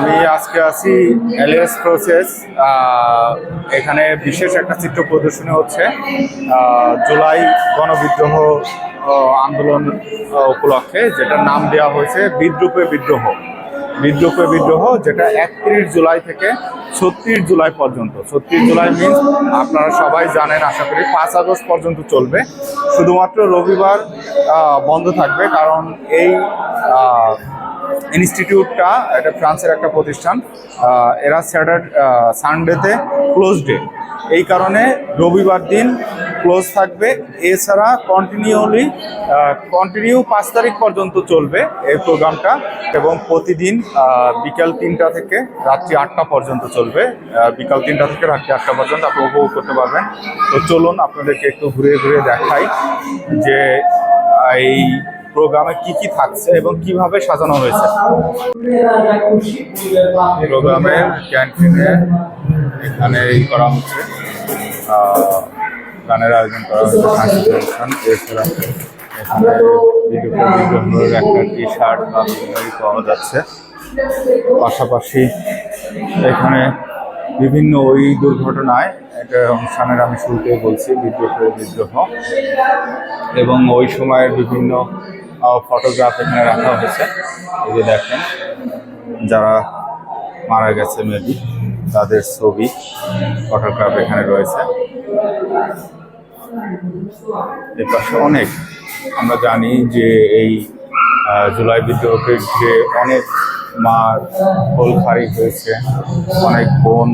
আমি আজকে আছি এলিয়াস প্রসেস এখানে বিশেষ একটা চিত্র প্রদর্শনী হচ্ছে জুলাই গণবিদ্রোহ আন্দোলন উপলক্ষে, যেটার নাম দেওয়া হয়েছে বিদ্রুপে বিদ্রোহ। বিদ্রুপে বিদ্রোহ, যেটা একত্রিশ জুলাই থেকে ছত্রিশ জুলাই পর্যন্ত। ছত্রিশ জুলাই মিনস আপনারা সবাই জানেন, আশা করি পাঁচ আগস্ট পর্যন্ত চলবে। শুধুমাত্র রবিবার বন্ধ থাকবে, কারণ এই ইনস্টিটিউটটা এটা ফ্রান্সের একটা প্রতিষ্ঠান এরা স্যাটার সানডেতে ক্লোজ ডে এই কারণে রবিবার দিন ক্লোজ থাকবে। এছাড়া কন্টিনিউলি কন্টিনিউ পাঁচ তারিখ পর্যন্ত চলবে এই প্রোগ্রামটা এবং প্রতিদিন বিকাল তিনটা থেকে রাত্রি আটটা পর্যন্ত চলবে। বিকাল তিনটা থেকে রাত্রি আটটা পর্যন্ত আপনি উপভোগ করতে পারবেন। তো চলুন আপনাদেরকে একটু ঘুরে ঘুরে দেখাই যে এই প্রোগ্রামে কি কি থাকছে এবং কীভাবে সাজানো হয়েছে? প্রোগ্রামের ক্যান্টিনে এখানে এই করা হচ্ছে। গানের আয়োজন করা হচ্ছে সাংস্কৃতিক অনুষ্ঠান এছাড়া এখানে বিদ্যুৎ বিদ্রোহের একটা টি শার্ট বা বিনিময় পাওয়া যাচ্ছে। পাশাপাশি এখানে বিভিন্ন ওই দুর্ঘটনায় একটা অনুষ্ঠানের আমি শুরুতেই বলছি বিদ্রোহের বিদ্রোহ এবং ওই সময়ের বিভিন্ন ফটোগ্রাফ এখানে রাখা হয়েছে। এই যে দেখেন, যারা মারা গেছে মেবি তাদের ছবি ফটোগ্রাফ এখানে রয়েছে। এর পাশে অনেক, আমরা জানি যে এই জুলাই বিদ্রোহকে যে অনেক মার কোল খারি হয়েছে, অনেক বোন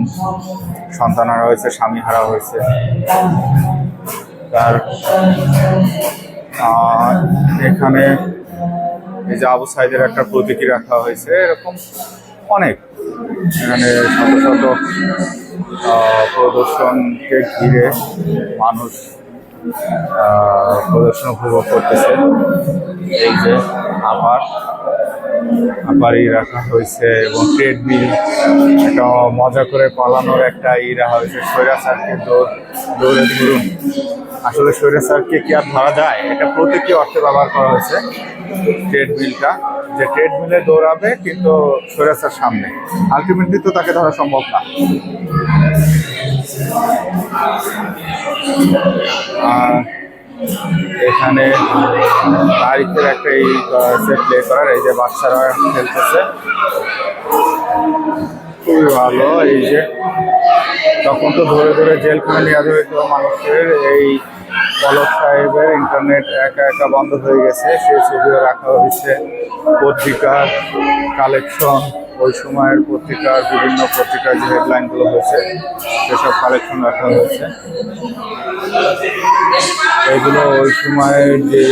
সন্তান হারা হয়েছে স্বামী হারা হয়েছে। তার এখানে এই যে আবু সাইদের একটা প্রতীকী রাখা হয়েছে, এরকম অনেক। এখানে শত শত প্রদর্শনকে ঘিরে মানুষ প্রদর্শন উপভোগ করতেছে। এই যে আবার ই রাখা হয়েছে এবং ট্রেডমিল একটা মজা করে পালানোর একটা ই রাখা হয়েছে স্বৈরাচারকে দৌড়, দৌড়ে ধরুন আসলে স্বৈরাচারকে কি আর ধরা যায়? এটা প্রতীকী অর্থে ব্যবহার করা হয়েছে ট্রেডমিলটা যে ট্রেডমিলে দৌড়াবে, কিন্তু স্বৈরাচার সামনে। আলটিমেটলি তো তাকে ধরা সম্ভব না। আর এখানে তারিখের একটা এই প্লে করার, এই যে বাচ্চারা খেলতেছে। খুবই ভালো, এই যে। তখন তো ধরে ধরে জেলখানে নেওয়া হইতো মানুষের, এই পলক সাহেবের ইন্টারনেট একা একা বন্ধ হয়ে গেছে। সেই ছবিও রাখা হয়েছে, পত্রিকার কালেকশন ওই সময়ের পত্রিকার বিভিন্ন পত্রিকার যে হেডলাইনগুলো হয়েছে, সেসব কালেকশন রাখা হয়েছে। এগুলো ওই সময়ের যে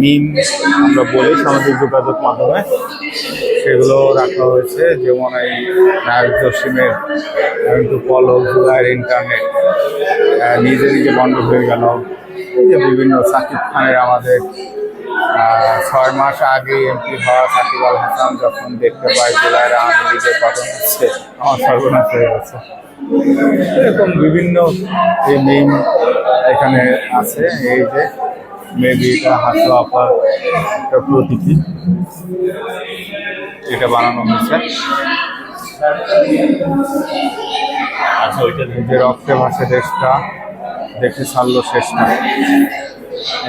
মিম আমরা বলি সামাজিক যোগাযোগ মাধ্যমে, সেগুলো রাখা হয়েছে। যেমন এই নায়ক জসিমের কিন্তু পলক জুলাইয়ের ইন্টারনেট নিজে নিজে বন্ধ হয়ে গেল যে বিভিন্ন সাকিব খানের আমাদের ছয় মাস আগে এমপি হওয়া সাকিব আল হাসান যখন দেখতে পাই জুলাইয়ের আওয়ামী লীগের পতন হচ্ছে আমার সর্বনাশ হয়ে গেছে। এরকম বিভিন্ন এই মিম এখানে আছে, এই যে মেবি এটা হাসো আপার একটা প্রতীকী। এটা বানানো হয়েছে। আচ্ছা ওইটা যে রক্তে ভাসে দেশটা দেখে ছাড়লো শেষটা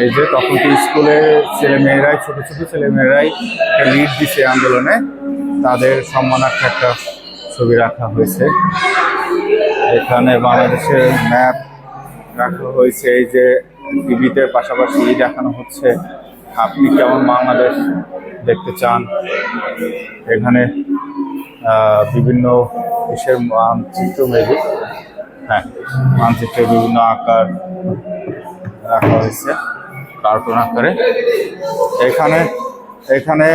এই যে তখন তো স্কুলে ছেলে মেয়েরাই ছোট ছোট ছেলে মেয়েরাই একটা লিড দিছে আন্দোলনে। তাদের সম্মানার্থে একটা ছবি রাখা হয়েছে। এখানে বাংলাদেশের ম্যাপ রাখা হয়েছে। এই যে টিভিতে পাশাপাশি দেখানো হচ্ছে। আপনি কেমন বাংলাদেশ দেখতে চান? এখানে বিভিন্ন দেশের মানচিত্র মেবি। হ্যাঁ মানচিত্রের বিভিন্ন আকার রাখা হয়েছে। কার্টুন আকারে। এখানে এখানে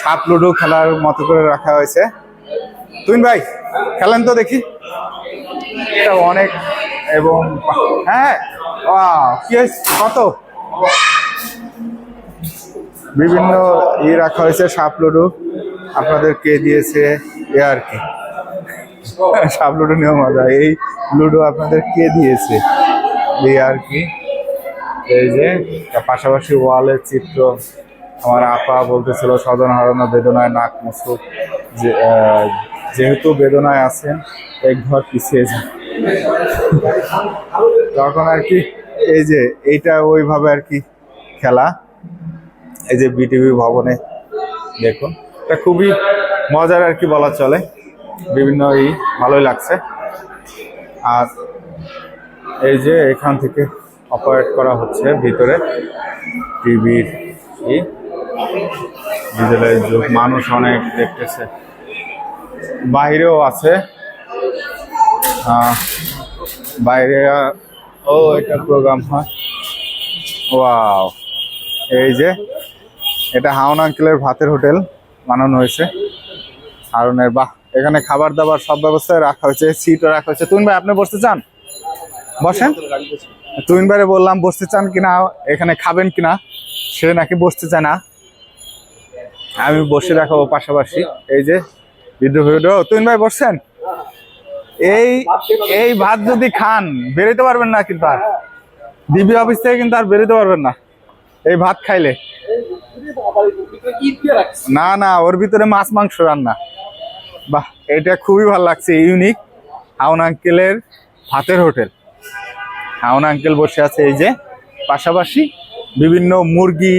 সাপ লুডো খেলার মতো করে রাখা হয়েছে। তুই ভাই, খেলেন তো দেখি। এটা অনেক এবং হ্যাঁ কি কত? বিভিন্ন ই রাখা হয়েছে, সাপ লুডো। আপনাদের কে দিয়েছে এ আর কি। সাপ লুডো নিয়েও মজা। এই লুডো আপনাদের কে দিয়েছে? এই আর কি। এই যে পাশাপাশি ওয়ালের চিত্র, আমার আপা বলতেছিল স্বজন হারানো বেদনায় নাক মুসুক, যে যেহেতু বেদনায় আছেন, এক ঘর পিছিয়ে যান। তখন আর কি, এই যে, এইটা ওইভাবে আর কি খেলা, এই যে বিটিভি ভবনে দেখুন, এটা খুবই মজার আর কি বলা চলে, বিভিন্ন ই, ভালোই লাগছে। আর এই যে এখান থেকে অপারেট করা হচ্ছে ভিতরে। টিভির ডিজিটাল যুগ, মানুষ অনেক দেখতেছে। বাইরেও আছে। বাইরে, ও, এটা প্রোগ্রাম হয়। ওয়াও। এই যে, এটা হাওন আঙ্কেলের ভাতের হোটেল বানানো হয়েছে। হারুনের, বাহ, এখানে খাবার দাবার সব ব্যবস্থায় রাখা হয়েছে সিটও রাখা হয়েছে। তুমিন ভাই, আপনি বসতে চান? বসেন। তুমিন ভাইরে বললাম বসতে চান কিনা এখানে খাবেন কিনা? সে নাকি বসতে চায় না। আমি বসে দেখাবো পাশাপাশি। এই যে ভিডিও তুমিন ভাই বসছেন? এই এই ভাত যদি খান বেরোতে পারবেন না কিন্তু আর। ডিবি অফিস থেকে কিন্তু আর বেরোতে পারবেন না। এই ভাত খাইলে। না না ওর ভিতরে মাছ মাংস রান্না। বাহ এটা খুবই ভালো লাগছে ইউনিক। হাউন আঙ্কেলের ভাতের হোটেল। হাউন আঙ্কেল বসে আছে এই যে। পাশাপাশি বিভিন্ন মুরগি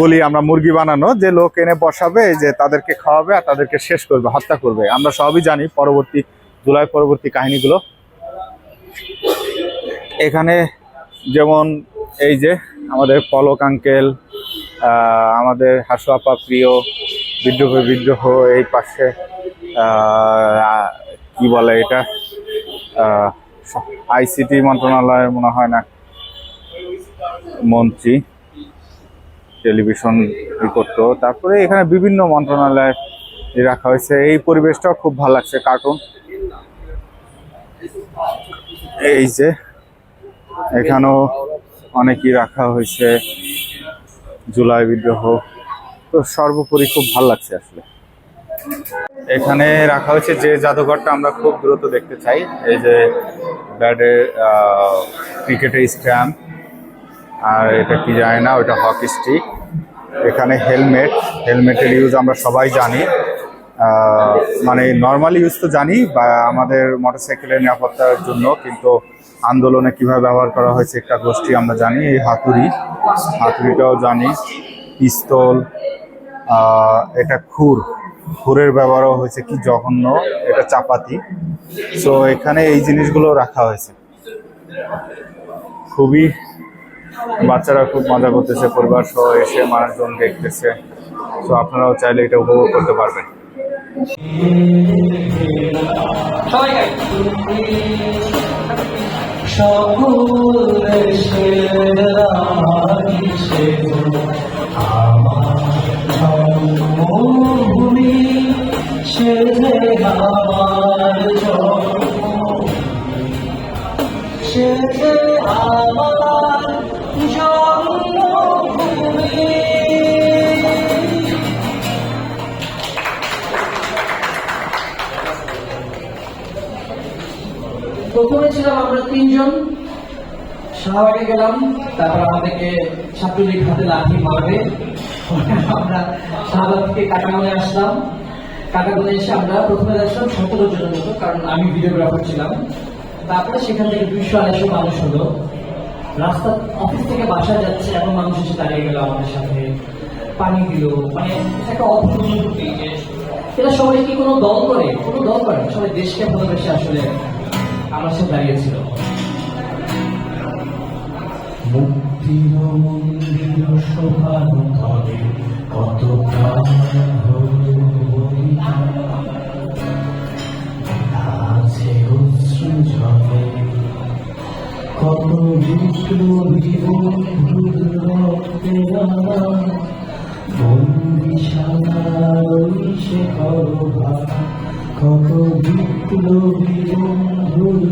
বলি আমরা মুরগি বানানো, যে লোক এনে বসাবে, যে তাদেরকে খাওয়াবে আর তাদেরকে শেষ করবে, হত্যা করবে। আমরা সবই জানি পরবর্তী, জুলাই পরবর্তী কাহিনীগুলো। এখানে যেমন এই যে আমাদের পলক আঙ্কেল আমাদের হাসু আপা প্রিয় বিদ্রোহ বিদ্রোহ এই পাশে কি বলে এটা? আইসিটি মন্ত্রণালয়ের মনে হয় না, মন্ত্রী, টেলিভিশন করতো তারপরে এখানে বিভিন্ন মন্ত্রণালয় রাখা হয়েছে। এই পরিবেশটাও খুব ভালো লাগছে কার্টুন এই যে, এখানেও অনেকই রাখা হয়েছে, জুলাই বিদ্রোহ। তো সর্বোপরি খুব ভালো লাগছে আসলে। এখানে রাখা হয়েছে যে জাদুঘরটা আমরা খুব দ্রুত দেখতে চাই, এই যে ব্যাটের ক্রিকেটের স্ট্যাম্প, আর এটা কি জানি না ওটা হকি স্টিক। এখানে হেলমেট, হেলমেটের ইউজ আমরা সবাই জানি। মানে নর্মাল ইউজ তো জানি, বা আমাদের মোটরসাইকেলের নিরাপত্তার জন্য, কিন্তু আন্দোলনে কীভাবে ব্যবহার করা হয়েছে একটা গোষ্ঠী আমরা জানি, এই হাতুড়ি। হাতুড়িটাও জানি, পিস্তল এটা খুর। খুরের ব্যবহারও হয়েছে, কি জঘন্য, এটা চাপাতি। সো এখানে এই জিনিসগুলো রাখা হয়েছে। খুবই বাচ্চারা খুব মজা করতেছে, পরিবার সহ এসে মানুষজন দেখতেছে। তো আপনারাও চাইলে এটা উপভোগ করতে পারবেন। সকল প্রথমে ছিলাম আমরা তিনজন। শাহবাগে গেলাম, তারপর আমাদেরকে ছাত্রলীগ হাতে লাঠি মারবে। আমরা শাহবাগ থেকে কাটাগোনে আসলাম। কাটাগোনে এসে আমরা প্রথমে আসলাম সতেরো জনের মতো, কারণ আমি ভিডিওগ্রাফার ছিলাম। তারপরে সেখান থেকে দুইশো, আড়াইশো মানুষ হলো। রাস্তা অফিস থেকে বাসায় যাচ্ছে এমন মানুষ এসে দাঁড়িয়ে গেল আমাদের সাথে পানি দিল মানে একটা অদ্ভুত অনুভূতি এরা সবাই কি কোনো দল করে? কোনো দল করে সবাই দেশকে ভালোবেসে আসলে সাথে দাঁড়িয়েছিল। মুক্তির মন্দির শোভানো কত কত বিপ্লবী বন্ধুর রক্তে কত বিপ্লবী বন্ধুর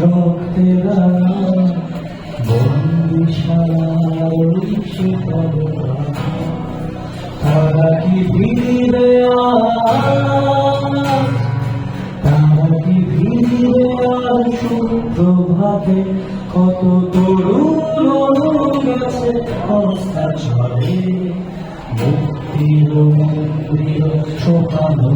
রক্তে রাঙা বন্দিশালার ওই সে করবা তারা কি ভিড়ে আজ তারা কত তরুণ গেছে অবস্থা চলে মুক্তির মন্দির শোভানো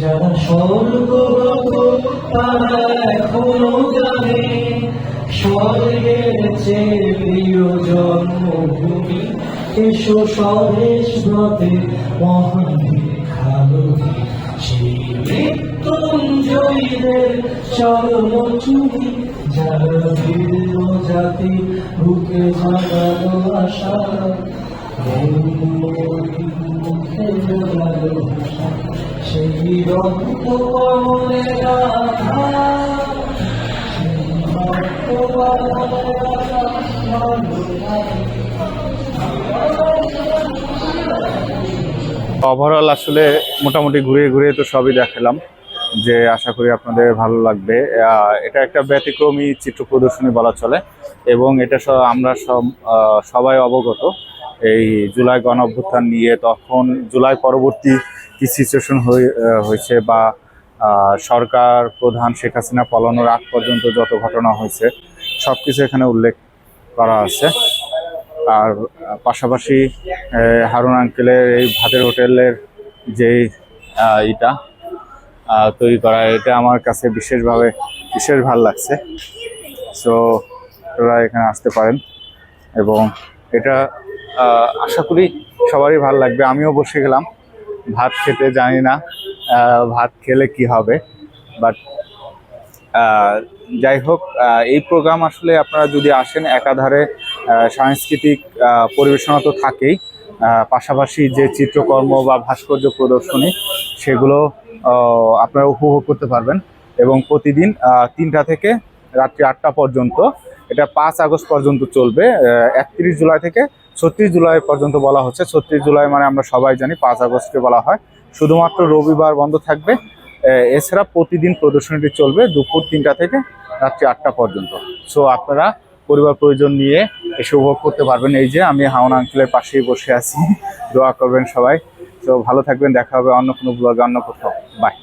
যারা স্বর্গগত তারা এখনও জানে, স্বর্গের চেয়ে প্রিয় জন্মভূমি, এসো স্বদেশ ব্রতে মহান খালতি। সেই মৃত্যুঞ্জয়ীদের চরম চুরি, যারা জাতি বুকে জাগালো আশা মুখে জাগালো আশা। সেই রক্ত ওভারঅল আসলে মোটামুটি ঘুরে ঘুরে তো সবই দেখালাম, যে আশা করি আপনাদের ভালো লাগবে। এটা একটা ব্যতিক্রমী চিত্র প্রদর্শনী বলা চলে, এবং এটা আমরা সব সবাই অবগত। এই জুলাই গণ অভ্যুত্থান নিয়ে তখন, জুলাই পরবর্তী কি সিচুয়েশন হয়েছে বা সরকার, প্রধান শেখ হাসিনা পালানোর আগ পর্যন্ত যত ঘটনা হয়েছে সব কিছু এখানে উল্লেখ করা আছে। আর পাশাপাশি হারুন আঙ্কেলের এই ভাতের হোটেলের যেই ইটা তৈরি করা, এটা আমার কাছে বিশেষভাবে, বিশেষ ভালো লাগছে। সো আপনারা এখানে আসতে পারেন এবং এটা আশা করি সবারই ভালো লাগবে। আমিও বসে গেলাম। ভাত খেতে জানি না ভাত খেলে কি হবে? বাট যাই হোক এই প্রোগ্রাম আসলে আপনারা যদি আসেন, একাধারে সাংস্কৃতিক পরিবেশনা তো থাকেই পাশাপাশি যে চিত্রকর্ম বা ভাস্কর্য প্রদর্শনী, সেগুলো আপনারা উপভোগ করতে পারবেন। এবং প্রতিদিন তিনটা থেকে রাত্রি আটটা পর্যন্ত এটা পাঁচ আগস্ট পর্যন্ত চলবে একত্রিশ জুলাই থেকে ছত্রিশ জুলাই পর্যন্ত বলা হচ্ছে। ছত্রিশ জুলাই মানে আমরা সবাই জানি পাঁচ আগস্টকে বলা হয়। শুধুমাত্র রবিবার বন্ধ থাকবে এছাড়া প্রতিদিন প্রদর্শনীটি চলবে দুপুর তিনটা থেকে রাত্রি আটটা পর্যন্ত। সো আপনারা পরিবার প্রয়োজন নিয়ে এসে উপভোগ করতে পারবেন। এই যে আমি হাওন আঙ্কেলের পাশেই বসে আছি, দোয়া করবেন সবাই। তো ভালো থাকবেন, দেখা হবে অন্য কোনো ব্লগে অন্য কোথাও। বাই